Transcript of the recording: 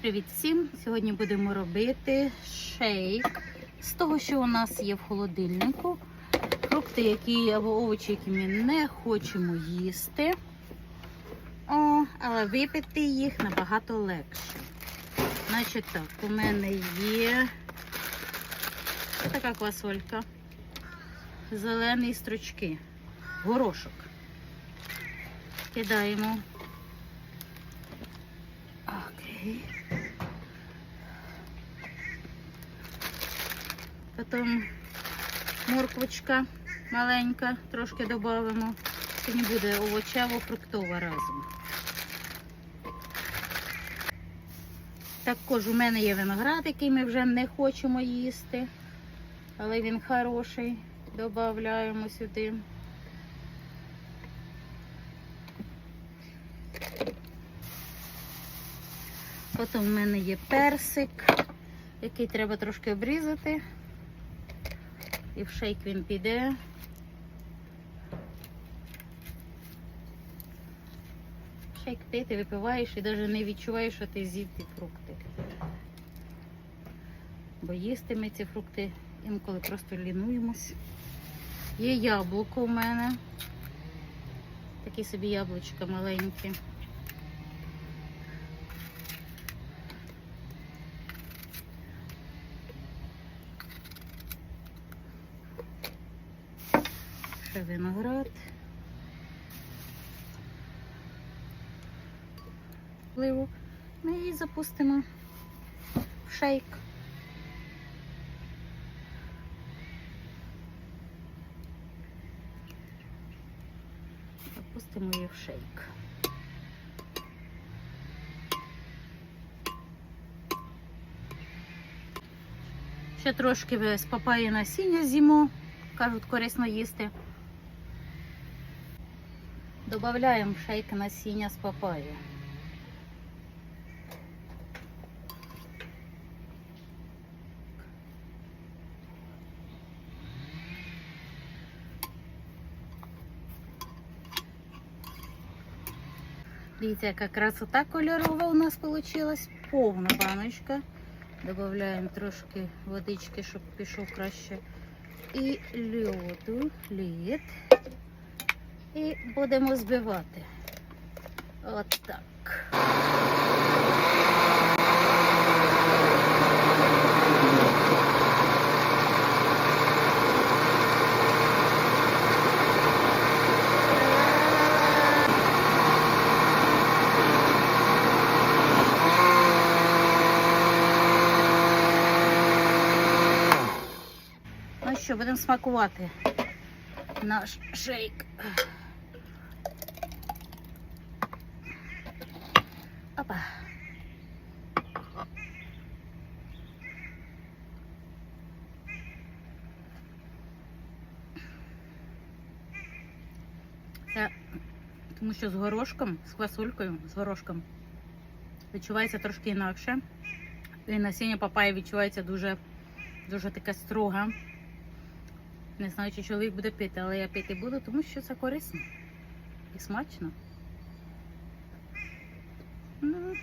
Привіт всім! Сьогодні будемо робити шейк з того, що у нас є в холодильнику. Фрукти, які або овочі, які ми не хочемо їсти. О, але випити їх набагато легше. Значить так, у мене є така квасолька, зелені стручки, горошок. Кидаємо. Окей. Потім морквочка маленька, трошки додамо. Сьогодні буде овочево-фруктова разом. Також у мене є виноград, який ми вже не хочемо їсти, але він хороший. Додаємо сюди. Потім в мене є персик, який треба трошки обрізати. І в шейк він піде. Шейк пити, випиваєш і навіть не відчуваєш, що ти з'їв ті фрукти. Бо їсти ми ці фрукти інколи просто лінуємось. Є яблуко у мене. Такі собі яблучка маленькі. Ще виноград. Пливу. Ми її запустимо в шейк. Запустимо її в шейк. Ще трошки з папаї насіння з'їмо, кажуть, корисно їсти. Добавляємо в шейк насіння з папайї. Дивіться, яка красота кольорова у нас вийшла. Повна баночка. Добавляємо трошки водички, щоб пішов краще. І льоду, лід. І будемо збивати. От так. Ну що, будемо смакувати наш шейк. Опа. Це тому що з горошком, з квасолькою, з горошком відчувається трошки інакше. І насіння папайя відчувається дуже, дуже таке строге. Не знаю, чи чоловік буде пити, але я пити буду, тому що це корисно і смачно. Ну,